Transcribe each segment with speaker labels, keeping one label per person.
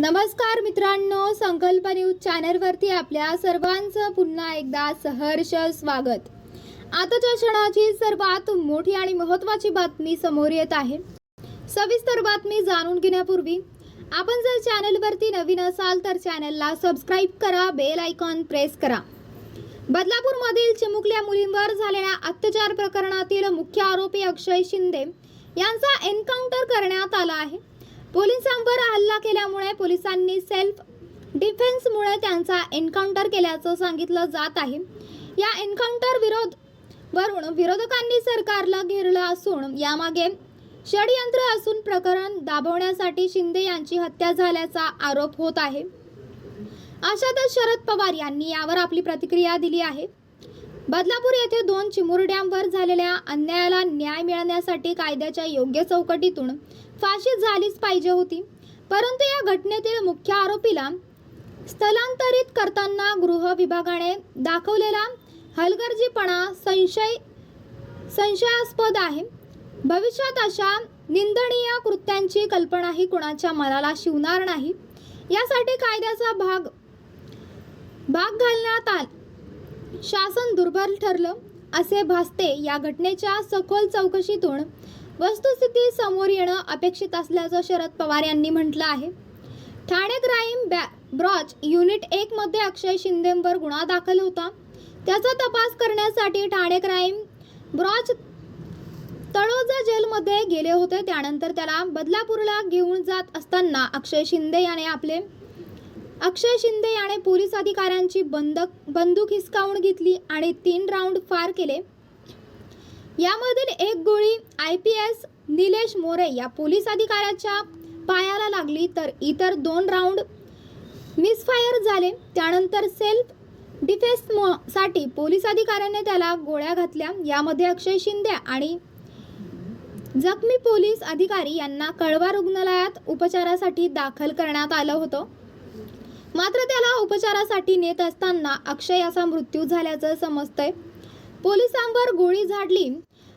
Speaker 1: नमस्कार मित्रांनो संकल्प न्यूज चॅनलवरती आपल्या सर्वांचं पुन्हा एकदा सहर्ष स्वागत. आताच्या क्षणाची सर्वात मोठी आणि महत्त्वाची बातमी समोर येत आहे. सविस्तर बातमी जाणून घेण्यापूर्वी आपण जर चॅनलवरती नवीन असाल तर चॅनलला सबस्क्राईब करा बेल आयकॉन प्रेस करा. बदलापूरमधील चिमुकल्या मुलींवर झालेल्या अत्याचार प्रकरणातील मुख्य आरोपी अक्षय शिंदे यांचा एन्काउंटर करण्यात आला आहे. पोलिसांवर हल्ला केल्यामुळे पोलिसांनी सेल्फ डिफेन्समुळे त्यांचा एन्काउंटर केल्याचं सांगितलं जात आहे. या एन्काउंटर विरोध वरून विरोधकांनी सरकारला घेरलं असून यामागे षडयंत्र असून प्रकरण दाबवण्यासाठी शिंदे यांची हत्या झाल्याचा आरोप होत आहे. अशातच शरद पवार यांनी यावर आपली प्रतिक्रिया दिली आहे. बदलापूर येथे दोन चिमुरड्यांवर झालेल्या अन्यायाला न्याय मिळण्यासाठी कायद्याच्या योग्य चौकटीतून फाशी झालीच पाहिजे होती. परंतु या घटनेतील मुख्य आरोपीला स्थलांतरित करताना गृह विभागाने दाखवलेला हलगर्जीपणा संशय संशयास्पद आहे. भविष्यात अशा निंदनीय कृत्यांची कल्पनाही कुणाच्या मनाला शिवणार नाही. यासाठी कायद्याचा भाग भाग घालण्यात आला. शासन दुर्बल ठरलं असे भासते या घटनेच्या सखोल चौकशीतून. वस्तुस्थिती समोर येणं अपेक्षित असल्याचं शरद पवार यांनी म्हटलं आहे. ठाणे क्राईम बॅ ब्रॉच युनिट एकमध्ये अक्षय शिंदेवर गुन्हा दाखल होता. त्याचा तपास करण्यासाठी ठाणे क्राईम ब्रॉच तळोजा जेलमध्ये गेले होते. त्यानंतर त्याला बदलापूरला घेऊन जात असताना अक्षय शिंदे याने आपले अक्षय शिंदे याने पोलीस अधिकाऱ्यांची बंदक बंदूक हिसकावून घेतली आणि तीन राऊंड फार केले. यामधील एक गोळी I P S Nilesh More या पोलीस अधिकाऱ्याच्या पायाला लागली तर इतर दोन राऊंड मिसफायर झाले. त्यानंतर सेल्फ डिफेन्ससाठी पोलीस अधिकाऱ्याने त्याला गोळ्या घातल्या. यामध्ये अक्षय शिंदे आणि जखमी पोलीस अधिकारी यांना कळवा रुग्णालयात उपचारासाठी दाखल करण्यात आलं होतं. मात्र त्याला उपचारासाठी नेत असताना अक्षय असा मृत्यू झाल्याचं समजतंय. पोलिसांवर गोळी झाडली.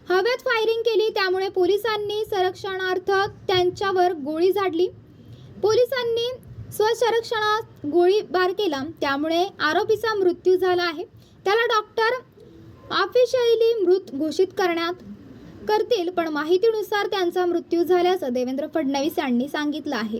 Speaker 1: हवेत फायरिंग केली त्यामुळे पोलिसांनी संरक्षणार्थ त्यांच्यावर गोळी झाडली. पोलिसांनी स्वसंरक्षणात गोळीबार केला त्यामुळे आरोपीचा मृत्यू झाला आहे. त्याला डॉक्टर ऑफिशियली मृत घोषित करण्यात करतील पण माहितीनुसार त्यांचा मृत्यू झाल्याचं देवेंद्र फडणवीस यांनी सांगितलं आहे.